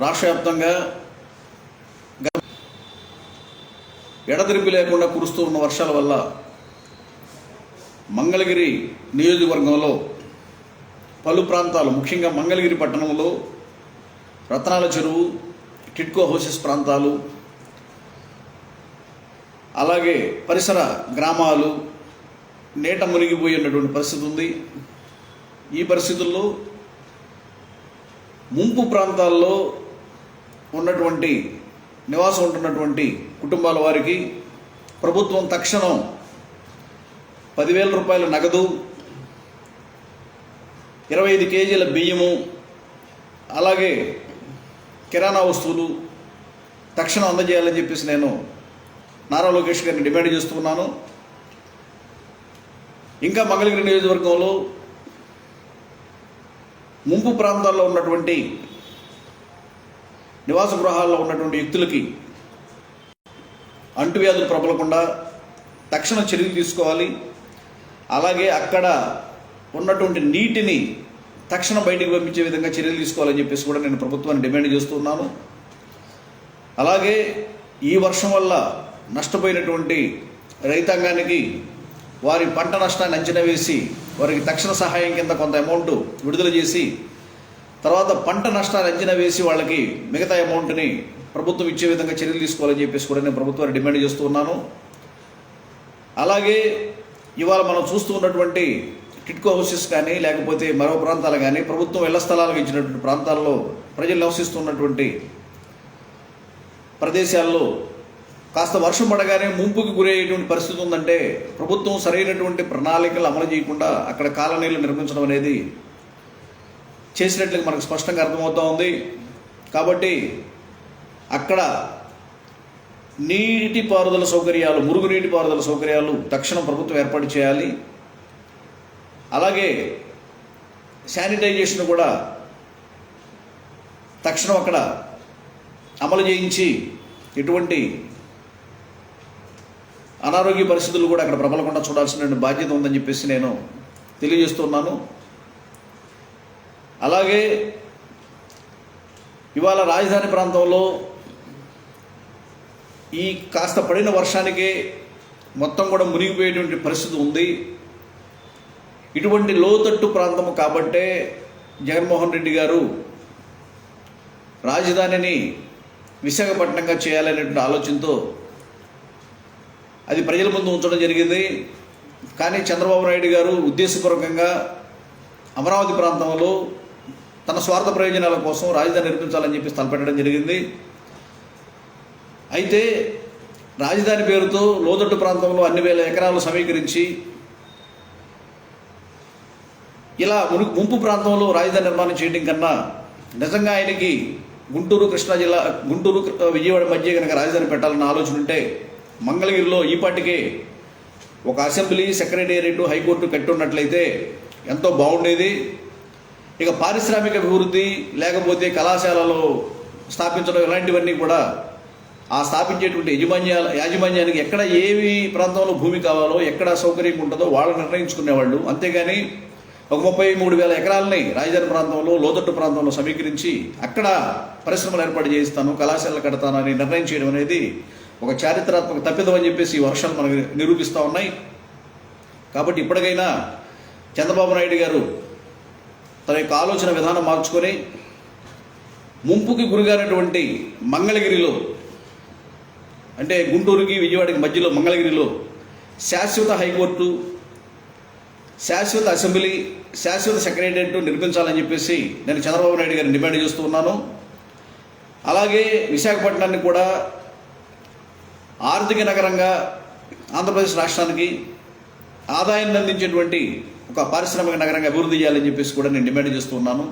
రాష్ట్ర వ్యాప్తంగా గ- ఎడతెరిపి లేకుండా కురుస్తూ ఉన్న వర్షాల వల్ల మంగళగిరి నియోజకవర్గంలో పలు ప్రాంతాలు ముఖ్యంగా మంగళగిరి పట్టణంలో రత్నాల చెరువు టిట్కో హౌసెస్ ప్రాంతాలు అలాగే పరిసర గ్రామాలు నేట మునిగిపోయినటువంటి పరిస్థితి ఉంది. ఈ పరిస్థితుల్లో ముంపు ప్రాంతాల్లో ఉన్నటువంటి నివాసం ఉంటున్నటువంటి కుటుంబాల వారికి ప్రభుత్వం తక్షణం పదివేల రూపాయల నగదు ఇరవై ఐదు కేజీల బియ్యము అలాగే కిరాణా వస్తువులు తక్షణం అందజేయాలని చెప్పేసి నేను నారా లోకేష్ గారిని డిమాండ్ చేస్తున్నాను ఇంకా మంగళగిరి నియోజకవర్గంలో ముంపు ప్రాంతాల్లో ఉన్నటువంటి నివాస గృహాల్లో ఉన్నటువంటి వ్యక్తులకి అంటువ్యాధులు ప్రబలకుండా తక్షణ చర్యలు తీసుకోవాలి. అలాగే అక్కడ ఉన్నటువంటి నీటిని తక్షణ బయటికి పంపించే విధంగా చర్యలు తీసుకోవాలని చెప్పేసి కూడా నేను ప్రభుత్వాన్ని డిమాండ్ చేస్తున్నాను అలాగే ఈ వర్షం వల్ల నష్టపోయినటువంటి రైతాంగానికి వారి పంట నష్టాన్ని అంచనా వేసి వారికి తక్షణ సహాయం కింద కొంత అమౌంట్ విడుదల చేసి తర్వాత పంట నష్టాలు అంచనా వేసి వాళ్ళకి మిగతా అమౌంట్ని ప్రభుత్వం ఇచ్చే విధంగా చర్యలు తీసుకోవాలని చెప్పేసి కూడా నేను ప్రభుత్వాన్ని డిమాండ్ చేస్తూ ఉన్నాను. అలాగే ఇవాళ మనం చూస్తూ ఉన్నటువంటి టిట్కో హౌసెస్ కానీ లేకపోతే మరో ప్రాంతాలు కానీ ప్రభుత్వం ఇళ్ళ స్థలాలకు ఇచ్చినటువంటి ప్రాంతాల్లో ప్రజలు నివసిస్తున్నటువంటి ప్రదేశాల్లో కాస్త వర్షం పడగానే ముంపుకి గురయ్యేటువంటి పరిస్థితి ఉందంటే ప్రభుత్వం సరైనటువంటి ప్రణాళికలు అమలు చేయకుండా అక్కడ కాలనీలు నిర్మించడం అనేది చేసినట్లుగా మనకు స్పష్టంగా అర్థమవుతూ ఉంది. కాబట్టి అక్కడ నీటి పారుదల సౌకర్యాలు మురుగునీటి పారుదల సౌకర్యాలు తక్షణం ప్రభుత్వం ఏర్పాటు చేయాలి. అలాగే శానిటైజేషన్ కూడా తక్షణం అక్కడ అమలు చేయించి ఎటువంటి అనారోగ్య పరిస్థితులు కూడా అక్కడ ప్రబలకుండా చూడాల్సిన బాధ్యత ఉందని చెప్పేసి నేను తెలియజేస్తున్నాను అలాగే ఇవాళ రాజధాని ప్రాంతంలో ఈ కాస్త పడిన వర్షానికే మొత్తం కూడా మునిగిపోయేటువంటి పరిస్థితి ఉంది. ఇటువంటి లోతట్టు ప్రాంతం కాబట్టే జగన్మోహన్ రెడ్డి గారు రాజధానిని విశాఖపట్నంగా చేయాలనేటువంటి ఆలోచనతో అది ప్రజల ముందు ఉంచడం జరిగింది. కానీ చంద్రబాబు నాయుడు గారు ఉద్దేశపూర్వకంగా అమరావతి ప్రాంతంలో తన స్వార్థ ప్రయోజనాల కోసం రాజధాని నిర్మించాలని చెప్పి తలపెట్టడం జరిగింది. అయితే రాజధాని పేరుతో లోతట్టు ప్రాంతంలో అన్ని వేల ఎకరాలు సమీకరించి ఇలా మును- ముంపు ప్రాంతంలో రాజధాని నిర్మాణం చేయడం కన్నా నిజంగా ఆయనకి గుంటూరు కృష్ణా జిల్లా గుంటూరు విజయవాడ మధ్య కనుక రాజధాని పెట్టాలన్న ఆలోచన ఉంటే మంగళగిరిలో ఈ ఒక అసెంబ్లీ సెక్రటేరియట్ హైకోర్టు కట్టి ఉన్నట్లయితే ఎంతో బాగుండేది. ఇక పారిశ్రామిక అభివృద్ధి లేకపోతే కళాశాలలో స్థాపించడం ఇలాంటివన్నీ కూడా ఆ స్థాపించేటువంటి యజమాన్యాల యాజమాన్యానికి ఎక్కడ ఏవి ప్రాంతంలో భూమి కావాలో ఎక్కడ సౌకర్యం ఉంటుందో వాళ్ళు నిర్ణయించుకునేవాళ్ళు. అంతేగాని ఒక ముప్పై మూడు వేల ఎకరాలని రాజధాని ప్రాంతంలో లోతట్టు ప్రాంతంలో సమీకరించి అక్కడ పరిశ్రమలు ఏర్పాటు చేయిస్తాను కళాశాలలు కడతానని నిర్ణయం చేయడం అనేది ఒక చారిత్రాత్మక తప్పిదం అని చెప్పేసి ఈ వర్షాలు మనకు నిరూపిస్తూ ఉన్నాయి. కాబట్టి ఇప్పటికైనా చంద్రబాబు నాయుడు గారు తన యొక్క ఆలోచన విధానం మార్చుకొని ముంపుకి గురిగానటువంటి మంగళగిరిలో అంటే గుంటూరుకి విజయవాడకి మధ్యలో మంగళగిరిలో శాశ్వత హైకోర్టు శాశ్వత అసెంబ్లీ శాశ్వత సెక్రటరియట్ నిర్మించాలని చెప్పేసి నేను చంద్రబాబు నాయుడు గారిని డిమాండ్ చేస్తూ ఉన్నాను. అలాగే విశాఖపట్నాన్ని కూడా ఆర్థిక నగరంగా ఆంధ్రప్రదేశ్ రాష్ట్రానికి ఆదాయాన్ని అందించేటువంటి ఒక పారిశ్రామిక నగరంగా అభివృద్ధి చేయాలని చెప్పేసి కూడా నేను డిమాండ్ చేస్తున్నాను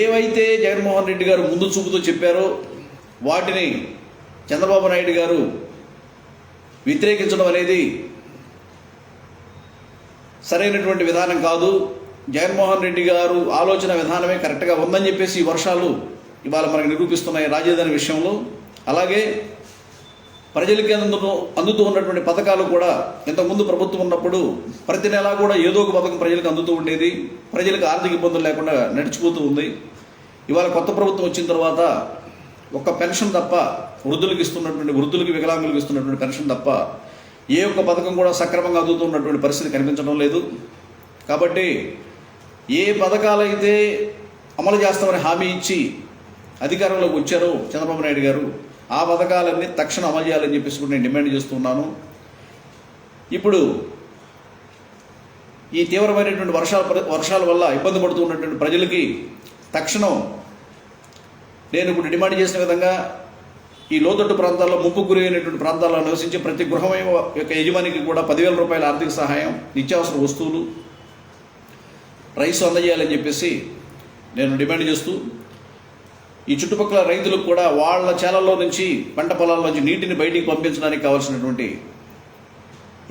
ఏవైతే జగన్మోహన్ రెడ్డి గారు ముందు చూపుతూ చెప్పారో వాటిని చంద్రబాబు నాయుడు గారు వ్యతిరేకించడం అనేది సరైనటువంటి విధానం కాదు. జగన్మోహన్ రెడ్డి గారు ఆలోచన విధానమే కరెక్ట్గా ఉందని చెప్పేసి ఈ వర్షాలు ఇవాళ మనకు నిరూపిస్తున్నాయి రాజధాని విషయంలో. అలాగే ప్రజలకి అందుతూ అందుతూ ఉన్నటువంటి పథకాలు కూడా ఇంతకుముందు ప్రభుత్వం ఉన్నప్పుడు ప్రతి నెలా కూడా ఏదో ఒక పథకం ప్రజలకు అందుతూ ఉండేది. ప్రజలకు ఆర్థిక ఇబ్బందులు లేకుండా నడిచిపోతూ ఉంది. ఇవాళ కొత్త ప్రభుత్వం వచ్చిన తర్వాత ఒక్క పెన్షన్ తప్ప వృద్ధులకు ఇస్తున్నటువంటి వృద్ధులకి వికలాంగులకు ఇస్తున్నటువంటి పెన్షన్ తప్ప ఏ ఒక్క పథకం కూడా సక్రమంగా అందుతున్నటువంటి పరిస్థితి కనిపించడం లేదు. కాబట్టి ఏ పథకాలైతే అమలు చేస్తామని హామీ ఇచ్చి అధికారంలోకి వచ్చారో చంద్రబాబు నాయుడు గారు ఆ పథకాలన్నీ తక్షణం అమలు చేయాలని చెప్పేసి కూడా నేను డిమాండ్ చేస్తున్నాను ఇప్పుడు ఈ తీవ్రమైనటువంటి వర్షాల వర్షాల వల్ల ఇబ్బంది పడుతున్నటువంటి ప్రజలకి తక్షణం నేను ఇప్పుడు డిమాండ్ చేసిన విధంగా ఈ లోతట్టు ప్రాంతాల్లో ముప్పు గురి అయినటువంటి ప్రాంతాల్లో నివసించే ప్రతి గృహం యొక్క యజమానికి కూడా పదివేల రూపాయల ఆర్థిక సహాయం నిత్యావసర వస్తువులు రైస్ అందజేయాలని చెప్పేసి నేను డిమాండ్ చేస్తూ ఈ చుట్టుపక్కల రైతులకు కూడా వాళ్ళ చేలల్లో నుంచి పంట పొలాల్లోంచి నీటిని బయటికి పంపించడానికి కావాల్సినటువంటి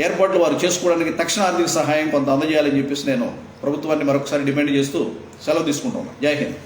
ఏర్పాట్లు వారు చేసుకోవడానికి తక్షణ ఆర్థిక సహాయం కొంత అందజేయాలని చెప్పేసి నేను ప్రభుత్వాన్ని మరొకసారి డిమాండ్ చేస్తూ సెలవు తీసుకుంటున్నాను. జై హింద్.